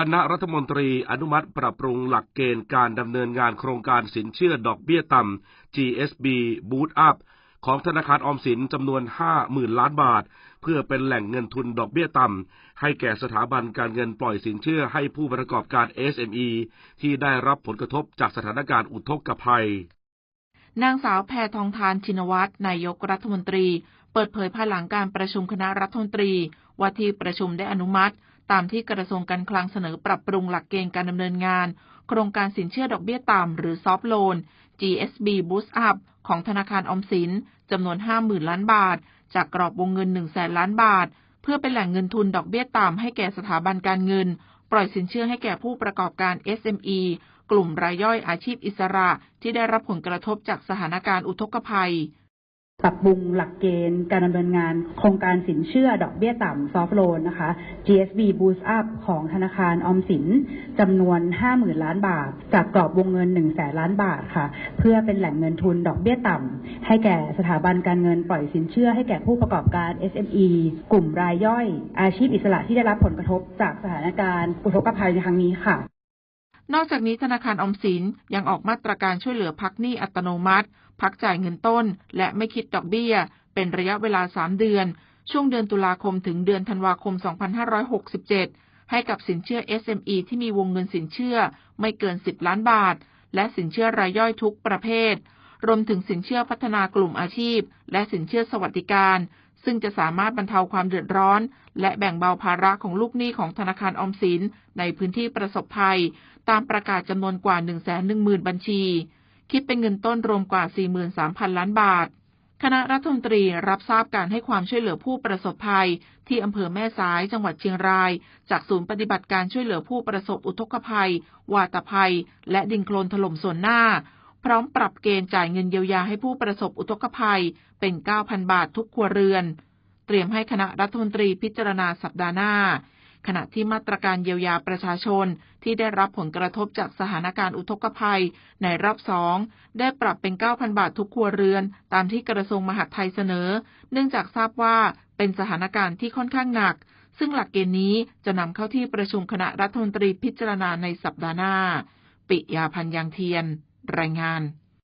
คณะรัฐมนตรีอนุมัติปรับปรุงหลักเกณฑ์การดำเนินงานโครงการสินเชื่อดอกเบี้ยต่ำ GSB Boot Up ของธนาคารออมสินจำนวน 50,000 ล้านบาท เพื่อเป็นแหล่งเงินทุนดอกเบี้ยต่ำ ให้แก่สถาบันการเงินปล่อยสินเชื่อให้ผู้ประกอบการ SME ที่ได้รับผลกระทบจากสถานการณ์อุทกภัย นางสาวแพทองทานชินวัตรนายกรัฐมนตรี เปิดเผยภายหลังการประชุมคณะรัฐมนตรีว่าที่ประชุมได้อนุมัติ ตามที่กระทรวงการคลังเสนอปรับปรุงหลักเกณฑ์การดำเนินงาน โครงการสินเชื่อดอกเบี้ยต่ำหรือซอฟโลน GSB Boost Up ของธนาคารอมสินจำนวน 50,000 ล้านบาท จากกรอบวงเงิน 1 0 0 0 0แสนล้านบาท เพื่อเป็นแหล่งเงินทุนดอกเบี้ยต่ำให้แก่สถาบันการเงิน ปล่อยสินเชื่อให้แก่ผู้ประกอบการ SME กลุ่มรายย่อยอาชีพอิสระที่ได้รับผลกระทบจากสถานการณ์อุทกภัย ปรับปรุงหลักเกณฑ์การดำเนินงาน โครงการสินเชื่อดอกเบี้ยต่ำซอฟโลนนะคะ GSB Boost Up ของธนาคารออมสินจำนวน 50,000 ล้านบาท จากกรอบวงเงิน 1 0 0 0 0แสนล้านบาทค่ะ เพื่อเป็นแหล่งเงินทุนดอกเบี้ยต่ำ ให้แก่สถาบันการเงินปล่อยสินเชื่อให้แก่ผู้ประกอบการ SME กลุ่มรายย่อย อาชีพอิสระที่ได้รับผลกระทบจากสถานการณ์อุทกภัยในครั้งนี้ค่ะ นอกจากนี้ธนาคารอมสินยังออกมาตรการช่วยเหลือพักหนี้อัตโนมัติ พักจ่ายเงินต้น และไม่คิดดอกเบี้ย เป็นระยะเวลา 3 เดือน ช่วงเดือนตุลาคมถึงเดือนธันวาคม 2567 ให้กับสินเชื่อ SME ที่มีวงเงินสินเชื่อไม่เกิน 10 ล้านบาท และสินเชื่อรายย่อยทุกประเภท รวมถึงสินเชื่อพัฒนากลุ่มอาชีพ และสินเชื่อสวัสดิการ ซึ่งจะสามารถบรรเทาความเดือดร้อน และแบ่งเบาภาระของลูกหนี้ของธนาคารอมสินในพื้นที่ประสบภัย ตามประกาศจำนวนกว่า 110,000 บัญชี คิดเป็นเงินต้นรวมกว่า 43,000 ล้านบาท คณะรัฐมนตรีรับทราบการให้ความช่วยเหลือผู้ประสบภัย ที่อำเภอแม่สายจังหวัดเชียงราย จากศูนย์ปฏิบัติการช่วยเหลือผู้ประสบอุทกภัย วาตภัย และดินโคลนถล่มส่วนหน้า พร้อมปรับเกณฑ์จ่ายเงินเยียวยาให้ผู้ประสบอุทกภัยเป็น 9,000 บาททุกครัวเรือน เตรียมให้คณะรัฐมนตรีพิจารณาสัปดาห์หน้า ขณะที่มาตรการเยียวยาประชาชนที่ได้รับผลกระทบจากสถานการณ์อุทกภัยในรอบสองได้ปรับเป็น 9,000 บาททุกครัวเรือน ตามที่กระทรวงมหาดไทยเสนอ เนื่องจากทราบว่าเป็นสถานการณ์ที่ค่อนข้างหนัก ซึ่งหลักเกณฑ์นี้จะนำเข้าที่ประชุมคณะรัฐมนตรีพิจารณาในสัปดาห์หน้า ปิยาพันยางเทียน รายงาน